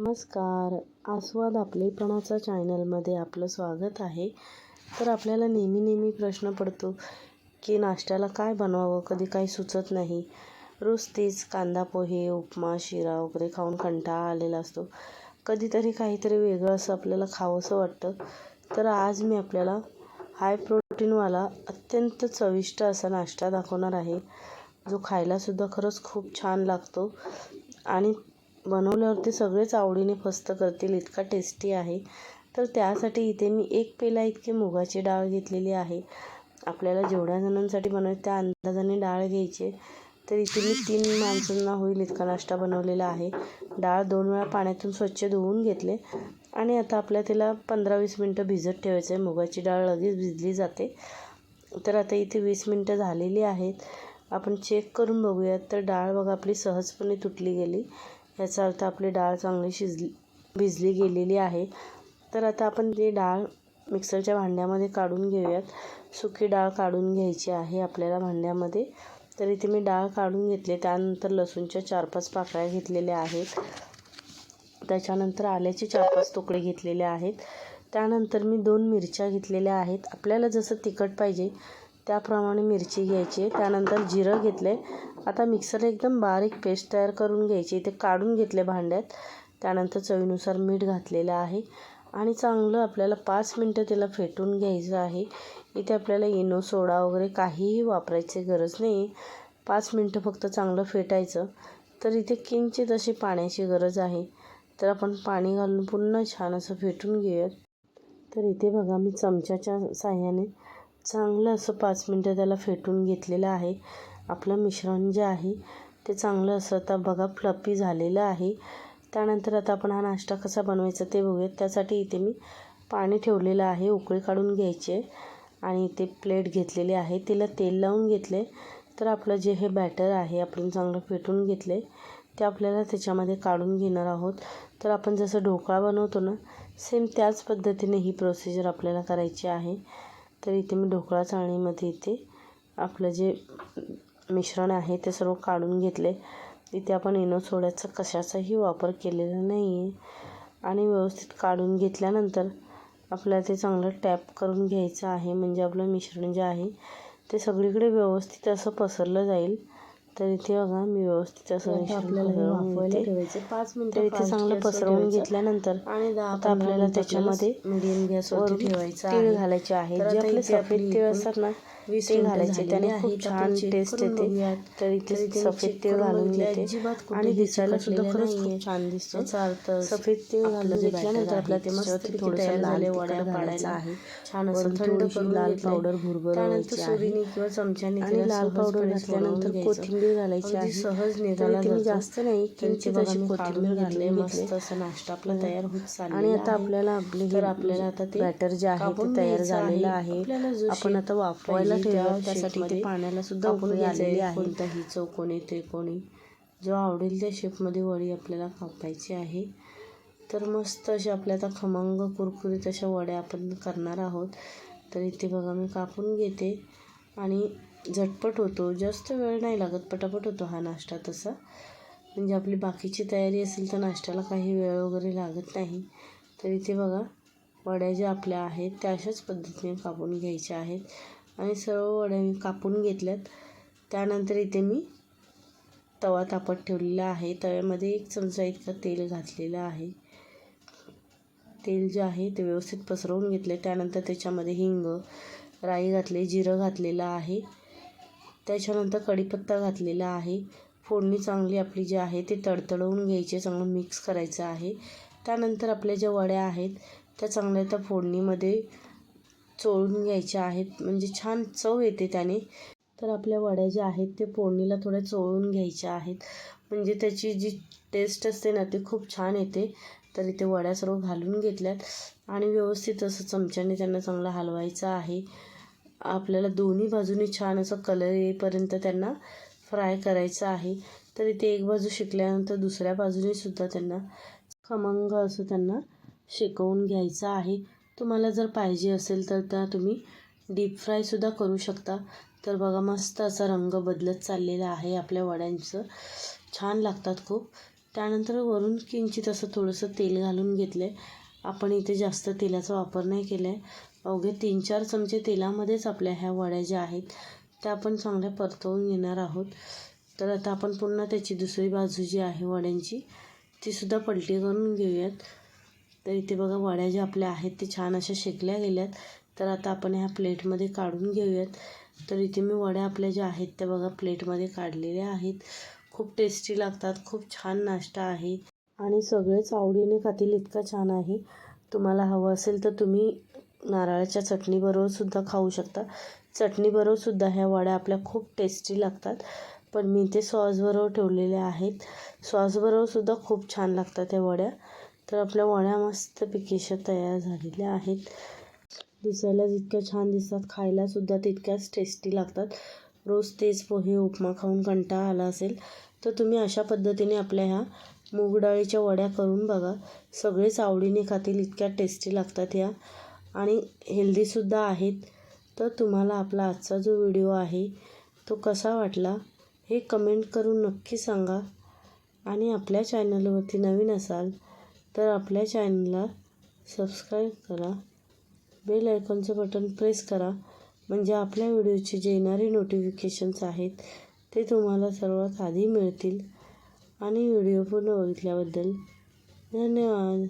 नमस्कार. आस्वाद आपलेपणाचा चॅनलमध्ये आपलं स्वागत आहे. तर आपल्याला नेहमी नेहमी प्रश्न पडतो की नाश्त्याला काय बनवावं? कधी काही सुचत नाही. रोज तेच कांदा पोहे उपमा शिरा वगैरे खाऊन कंटाळा आलेला असतो. कधीतरी काहीतरी वेगळं असं आपल्याला खावंसं वाटतं. तर आज मी आपल्याला हाय प्रोटीनवाला अत्यंत चविष्ट असा नाश्ता दाखवणार आहे. जो खायलासुद्धा खरंच खूप छान लागतो. आणि बनवल्यावरती सगळेच आवडीने फस्त करतील इतका टेस्टी आहे. तर त्यासाठी इथे मी एक पेला इतकी मुगाची डाळ घेतलेली आहे. आपल्याला जेवढ्या जणांसाठी बनवायचं त्या अंदाजाने डाळ घ्यायची तर इथे मी तीन माणसांना होईल इतका नाश्ता बनवलेला आहे. डाळ दोन वेळा पाण्यातून स्वच्छ धुवून घेतले. आणि आता आपल्या तिला पंधरा वीस मिनटं भिजत ठेवायचं आहे मुगाची डाळ लगेच भिजली जाते. तर आता इथे वीस मिनटं झालेली आहेत. आपण चेक करून बघूयात. तर डाळ बघा आपली सहजपणे तुटली गेली. याचा अर्थ आपली डाळ चांगली शिजली भिजली गेलेली आहे. तर आता आपण ती डाळ मिक्सरच्या भांड्यामध्ये काढून घेऊयात. सुकी डाळ काढून घ्यायची आहे आपल्याला भांड्यामध्ये. तर इथे मी डाळ काढून घेतले त्यानंतर लसूणच्या चार पाच पाकळ्या घेतलेल्या आहेत. त्याच्यानंतर आल्याचे चार पाच तुकडे घेतलेले आहेत. त्यानंतर मी दोन मिरच्या घेतलेल्या आहेत. आपल्याला जसं तिखट पाहिजे त्याप्रमाणे मिरची घ्यायची त्यानंतर जिरं घेतले आता मिक्सर एकदम बारीक पेस्ट तयार करून घ्यायची. इथे काढून घेतले भांड्यात. त्यानंतर चवीनुसार मीठ घातलेलं आहे. आणि चांगलं आपल्याला पाच मिनटं त्याला फेटून घ्यायचं आहे. इथे आपल्याला इनो सोडा वगैरे काहीही वापरायची गरज नाही. पाच मिनटं फक्त चांगलं फेटायचं. तर इथे किंचित अशी पाण्याची गरज आहे. तर आपण पाणी घालून पुन्हा छान असं फेटून घेऊयात. तर इथे बघा मी चमच्याच्या साह्याने चांगलं असं पाच मिनटं त्याला फेटून घेतलेलं आहे. आपलं मिश्रण जे आहे ते चांगलं असं आता बघा फ्लपी झालेलं आहे. त्यानंतर आता आपण हा नाश्ता कसा बनवायचा ते बघूयात. त्यासाठी इथे मी पाणी ठेवलेलं आहे उकळी काढून घ्यायचे. आणि इथे प्लेट घेतलेली आहे. तिला तेल लावून घेतले. तर आपलं जे हे बॅटर आहे आपण चांगलं फेटून घेतले. ते आपल्याला त्याच्यामध्ये काढून घेणार आहोत. तर आपण जसं ढोकळा बनवतो ना सेम त्याच पद्धतीने ही प्रोसिजर आपल्याला करायची आहे. तर इथे मी ढोकळा चाळणीमध्ये इथे आपलं जे मिश्रण आहे ते सर्व काढून घेतले. तिथे आपण इनो सोड्याचा कशाचाही वापर केलेला नाही आहे आणि व्यवस्थित काढून घेतल्यानंतर आपल्याला ते चांगलं टॅप करून घ्यायचं आहे. म्हणजे आपलं मिश्रण जे आहे ते सगळीकडे व्यवस्थित असं पसरलं जाईल. तर इथे बघा मी व्यवस्थित असं आपल्याला ठेवायचे पाच मिनिटं इथे चांगलं पसरवून घेतल्यानंतर आणि आता आपल्याला त्याच्यामध्ये मीडियम गॅसवरती ठेवायचं तीळ आहे घालायचे तर जे आपले सफेद तीळ असतात ना ते घालायचे त्याने. खूप छान टेस्ट येते. तर इथे सफेद तीळ घालून घेते आणि दिसायला सुद्धा खरंच. खूप छान दिसतं सफेद तीळ घालून घेतल्यानंतर आपल्याला आहे ते मस्तपैकी थोडंसं लाल वड्या पाडायला. आहे छान असं थंड लाल. पावडर त्यानंतर भुरभुरवायची आहे सुरीने किंवा चमच्याने आणि लाल पावडर घातल्यानंतर घ्यायचं. कोथिंबीर घालायची आहे. सहज निघाला मी. जास्त नाही किंचित अशी कोथिंबीर घातली. मस्त असा नाश्ता आपला तयार होत आणि आता. आपल्याला आपले तर आपल्याला आता ते बॅटर जे आहे ते तयार झालेलं आहे. आपण आता ठेवूया त्या त्यासाठी ते पाण्याला सुद्धा उकळी आलेली आहे. कोणताही चौकोनी त्रिकोणी जो आवडेल त्या शेपमध्ये वडी आपल्याला कापायची आहे. तर मस्त अशा आपल्या आता खमंग कुरकुरीत अशा वड्या आपण करणार आहोत. तर इथे बघा मी कापून घेते. आणि झटपट होतो. जास्त वेळ नाही लागत. पटापट होतो हा नाश्ता तसा. म्हणजे आपली बाकीची तयारी असेल तर नाश्त्याला काही वेळ वगैरे लागत नाही. तर इथे बघा वड्या ज्या आपल्या आहेत त्या अशाच पद्धतीने कापून घ्यायच्या आहेत. आणि सर्व वड्या मी कापून घेतल्यात. त्यानंतर इथे मी तवा तापत ठेवलेला आहे. तव्यामध्ये एक चमचा इतका तेल घातलेलं आहे. तेल जे आहे ते व्यवस्थित पसरवून घेतले त्यानंतर त्याच्यामध्ये हिंग राई घातले जिरं घातलेलं आहे. त्याच्यानंतर कढीपत्ता घातलेला आहे. फोडणी चांगली आपली जी आहे ती तडतडवून घ्यायची चांगलं मिक्स करायचं आहे. त्यानंतर आपल्या ज्या वड्या आहेत त्या चांगल्या त्या फोडणीमध्ये चोळून घ्यायच्या आहेत. म्हणजे छान चव येते त्याने. तर आपल्या वड्या ज्या आहेत ते फोडणीला थोड्या चोळून घ्यायच्या आहेत. म्हणजे त्याची जी टेस्ट असते ना ती खूप छान येते. तर इथे वड्या सर्व घालून घेतल्यात. आणि व्यवस्थित असं चमच्याने त्यांना चांगलं हलवायचं आहे. आपल्याला दोन्ही बाजूनी छान असं कलर येईपर्यंत त्यांना फ्राय करायचं आहे. तर इथे एक बाजू शिकल्यानंतर दुसऱ्या बाजूने सुद्धा त्यांना खमंग असं त्यांना शेकवून घ्यायचं आहे. तुम्हाला जर पाहिजे असेल तर त्या तुम्ही डीप फ्रायसुद्धा करू शकता. तर बघा मस्त असा रंग बदलत चाललेला आहे आपल्या वड्यांचं. छान लागतात खूप. त्यानंतर वरून किंचित असं थोडंसं तेल घालून घेतलं आहे आपण इथे जास्त तेलाचा वापर नाही केला आहे अवघे तीन चार चमचे तेलामध्येच आपल्या ह्या वड्या ज्या आहेत त्या आपण चांगल्या परतवून घेणार आहोत. तर आता आपण पुन्हा त्याची दुसरी बाजू जी आहे वड्यांची तीसुद्धा पलटी करून घेऊयात. तर इथे बघा वड्या ज्या आपल्या आहेत ते छान अशा शेकल्या गेल्यात. तर आता आपण ह्या प्लेटमध्ये काढून घेऊयात. तर इथे मी वड्या आपल्या ज्या आहेत त्या बघा प्लेटमध्ये काढलेल्या आहेत. खूप टेस्टी लागतात खूप छान नाश्ता आहे. आणि सगळेच आवडीने खातील इतका छान आहे. तुम्हाला हवं असेल तर तुम्ही नारळाच्या चटणीबरोबरसुद्धा खाऊ शकता. चटणीबरोबरसुद्धा ह्या वड्या आपल्या खूप टेस्टी लागतात. पण मी ते सॉसबरोबर ठेवलेल्या आहेत. सॉसबरोबरसुद्धा खूप छान लागतात ह्या वड्या. तर आपल्या वड्या मस्तपैकी अशा तयार झालेल्या आहेत. दिसायला जितक्या छान दिसतात खायलासुद्धा तितक्याच टेस्टी लागतात. रोज तेच पोहे उपमा खाऊन कंटाळा आला असेल तर तुम्ही अशा पद्धतीने आपल्या ह्या मूग डाळीच्या वड्या करून बघा. सगळेच आवडीने खातील इतक्या टेस्टी लागतात ह्या. आणि हेल्दीसुद्धा आहेत. तर तुम्हाला आपला आजचा जो व्हिडिओ आहे तो कसा वाटला हे कमेंट करून नक्की सांगा. आणि आपल्या चॅनलवरती नवीन असाल तर आपल्या चॅनलला सबस्क्राईब करा. बेल आयकॉनचं बटन प्रेस करा. म्हणजे आपल्या व्हिडिओचे जे येणारे नोटिफिकेशन्स आहेत ते तुम्हाला सर्वात आधी मिळतील. आणि व्हिडिओ पूर्ण बघितल्याबद्दल धन्यवाद.